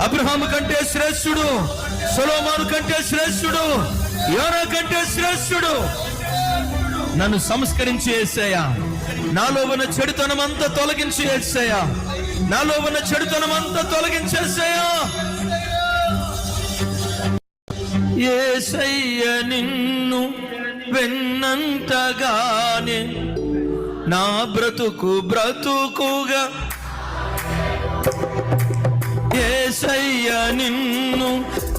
అబ్రహాము కంటే శ్రేష్ఠుడు సొలోమాను కంటే శ్రేష్ఠుడు యోనా కంటే శ్రేష్ఠుడు. నన్ను సంస్కరించి వేసాయా నాలో ఉన్న చెడుతనం అంతా తొలగించి వేసాయా నాలో ఉన్న చెడుతనం అంతా తొలగించేసాయా ఏసయ్య నిన్ను వెన్నంతగానే నా బ్రతుకు బ్రతుకుగా ఏసయ్య నిన్ను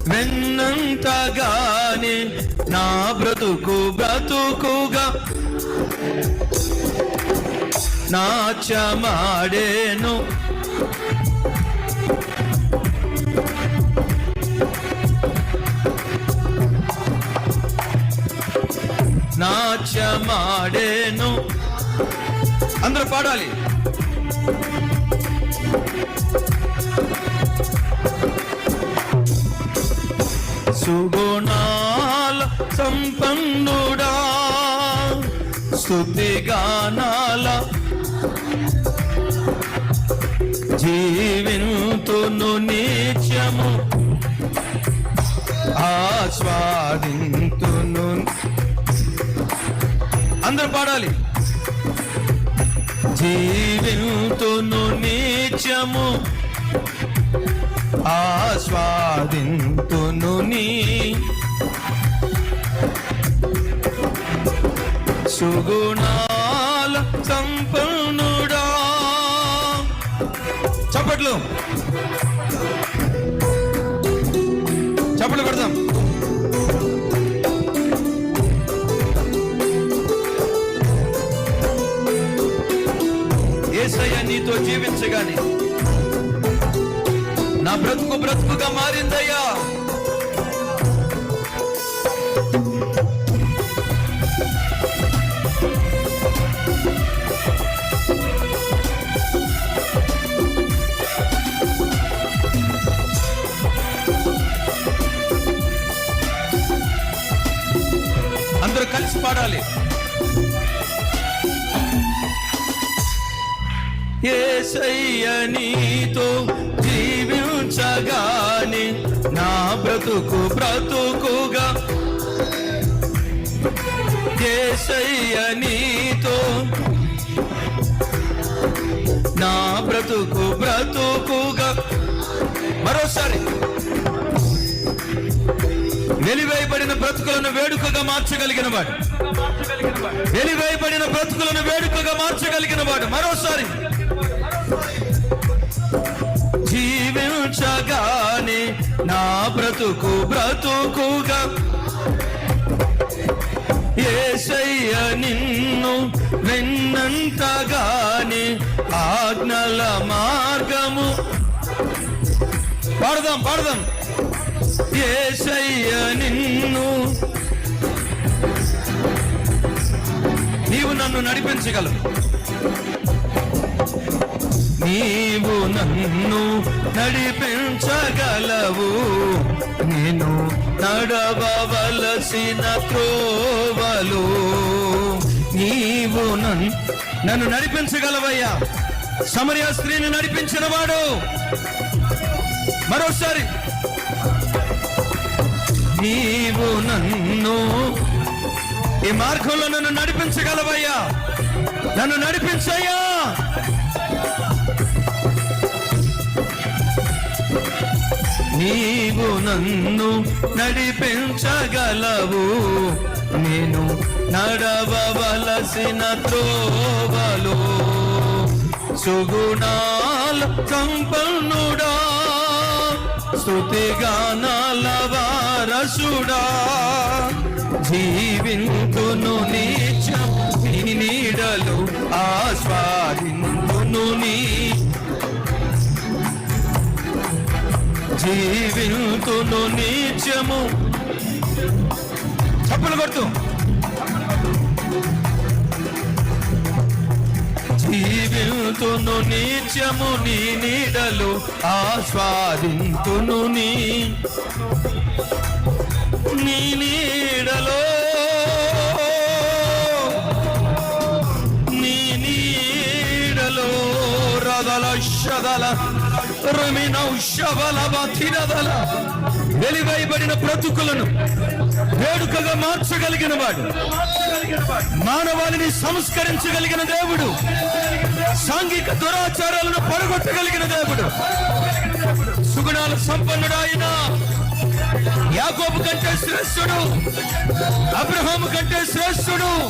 వెన్నంతగానే నా బ్రతుకు బ్రతుకుగా. నాచమాడేను నాచమాడేను అందరూ పాడాలి. సుగుణాల సంపన్నుడా. స్థుతిగానాల జీవింతును నిత్యము ఆస్వాదింతును. అందరూ పాడాలి. జీవితును నిత్యము ఆస్వాదింతు నీ సుగుణాల సంపన్నుడా. చప్పట్లు. చప్పట్లు కొడదాం. ఏసయ్య నీతో జీవించగానే నా బ్రతుకు బ్రతుకుగా మారిందయ్యా. ఏసయ్య నీతో జీవించగాని నా బ్రతుకు బ్రతుకుగా. ఏసయ్య నీతో నా బ్రతుకు బ్రతుకుగా. మరోసారి వెలివేయబడిన బ్రతుకులను వేడుకగా మార్చగలిగిన వాడు. వెలివేయబడిన బ్రతుకులను వేడుకగా మార్చగలిగిన వాడు. మరోసారి జీవించగానే నా బ్రతుకు బ్రతుకుగా. ఏసయ్య నిన్ను వెన్నంతగానే ఆజ్ఞల మార్గము. పాడదాం పాడదాం. ఏసయ్య నిన్ను నీవు నన్ను నడిపించగలవు. నీవు నన్ను నడిపించగలవు. నేను నడవలసిన త్రోవలు నీవు నన్ను నన్ను నడిపించగలవయ్యా. సమరయ స్త్రీని నడిపించిన వాడు మరోసారి. నీవు నన్ను ఈ మార్గంలో నన్ను నడిపించగలవయ్యా. నన్ను నడిపించయ్యా. నీవు నన్ను నడిపించగలవు. నేను నడవలసిన త్రోవలు. సుగుణాల సంపన్నుడా. స్థుతిగానాల వారసుడా. జీవింతును నీచం నీ నీడలు ఆస్వాదింతును నీ జీవితును నీచము. చప్పులు కొట్టు. జీవితును నీచము నీ నీడలు ఆస్వాదింతును నీ. నీ నీడలో. నీ నీడలో రదల శదల వెలివేయబడిన బ్రతుకులను వేడుకగా మార్చగలిగిన వాడు. మానవాళిని సంస్కరించగలిగిన దేవుడు. సాంఘిక దురాచారాలను పడగొట్టగలిగిన దేవుడు. సుగుణాల సంపన్నుడు ఆయన. యాకోబు కంటే శ్రేష్ఠుడు. అబ్రహాము కంటే శ్రేష్ఠుడు.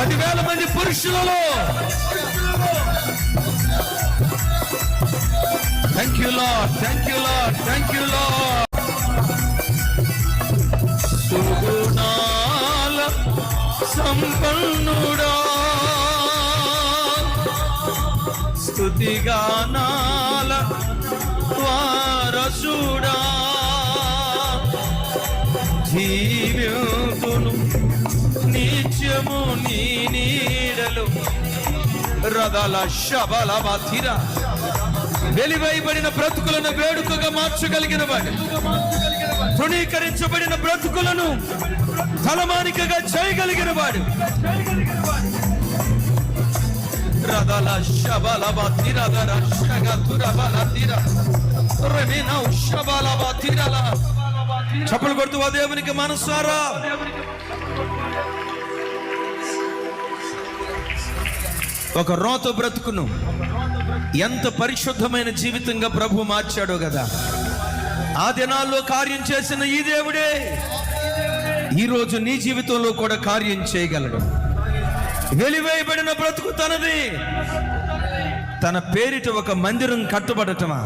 పదివేల మంది పురుషులలో. Thank you Lord thank you Lord thank you Lord సుగుణాల సంపన్నుడా. స్థుతిగానాల వారసుడా. జీవితును నిత్యము నీ నీడలు రథల శబల బధిర వెలివైబడిన బ్రతుకులను వేడుకగా మార్చగలిగిన వాడు. తృణీకరించబడిన బ్రతుకులను తలమానికగా చేయగలిగిన వాడు. రదల శబల బధిర ధర శగ తురబల తిర. రవిన శబల బధిరల చప్పలు కొడుతూ ఆ దేవునికి మనసారా ఒక రోత బ్రతుకును. ఎంత పరిశుద్ధమైన జీవితంగా ప్రభు మార్చాడో కదా. ఆ దినాల్లో కార్యం చేసిన ఈ దేవుడే ఈరోజు నీ జీవితంలో కూడా కార్యం చేయగలడు. వెలివేయబడిన బ్రతుకు తనది. తన పేరిట ఒక మందిరం కట్టబడటమా?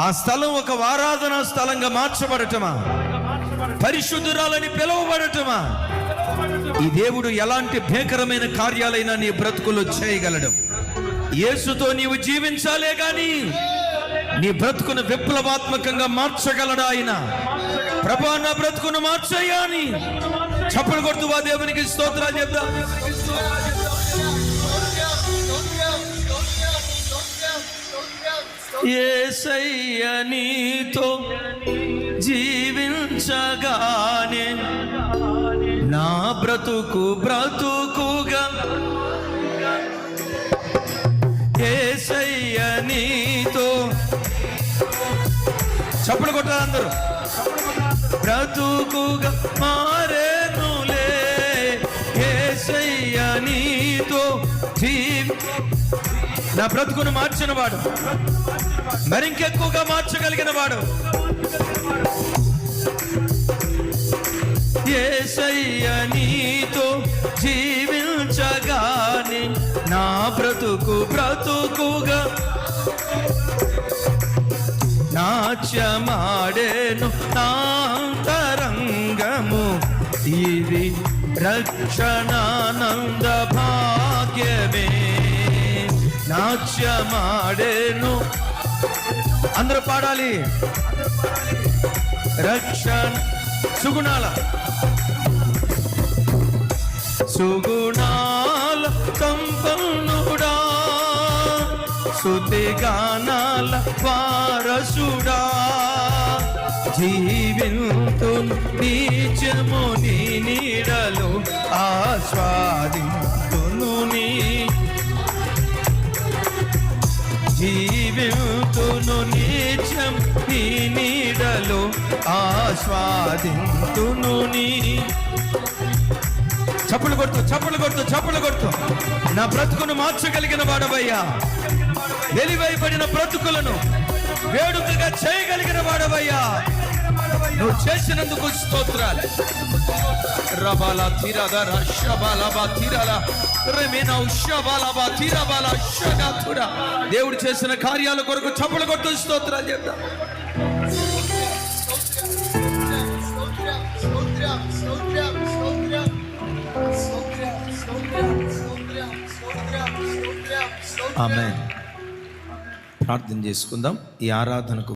ఆ స్థలం ఒక ఆరాధనా స్థలంగా మార్చబడటమా? పరిశుద్ధురాలని పిలువబడటమా? ఈ దేవుడు ఎలాంటి భీకరమైన కార్యాలైనా నీ బ్రతుకులో చేయగలడు. యేసుతో నీవు జీవించాలే గాని నీ బ్రతుకును విప్లవాత్మకంగా మార్చగలడా ఆయన? ప్రభా నా బ్రతుకును మార్చయ్యా అని చప్పుడు కొడుతూ ఆ దేవునికి స్తోత్రాలు చెప్తా ఏసయ్య నీతో జీవించగానే నా బ్రతుకు బ్రతుకుగా ఏసయ్య నీతో. చప్పుడు కొట్టారు అందరూ. బ్రతుకుగా మారేనులే. ఏసయ్య నీతో. జీవి నా బ్రతుకును మార్చిన వాడు. మరింకెక్కువగా మార్చగలిగిన వాడు. ఏసయ్య నీతో. జీ బ్రతుకు బ్రతుకుగా. నాట్యమాడేను నాంతరంగము ఇది రక్షణానంద భాగ్యమే. నాట్యమాడేను. అందరూ పాడాలి. రక్షణ. సుగుణాల. సుగుణా గానాల వారసుడా. జీవింతు నీచము నీ నీడలు ఆస్వాదింతును నీ. జీవితును నీచం నీ నీడలు ఆస్వాదింతును నీ. చప్పులు కొడుతూ చప్పులు కొడుతూ చప్పులు కొడుతూ నా బ్రతుకును మార్చగలిగిన వాడవయ్యా. నిలివైబడిన బ్రతుకులను వేడుకగా చేయగలిగిన వాడవయ్యా నువ్వు చేసినందుకు స్తోత్రాలు రబాల తిరద రషబాల బా తిరల రెమిన ఉషబాల బా తిరబాల షగాతుడ దేవుడు చేసిన కార్యాల కొరకు చప్పులు కొడుతూ స్తోత్రాలు చెప్తా ఆమె ప్రార్థన చేసుకుందాం. ఈ ఆరాధనకు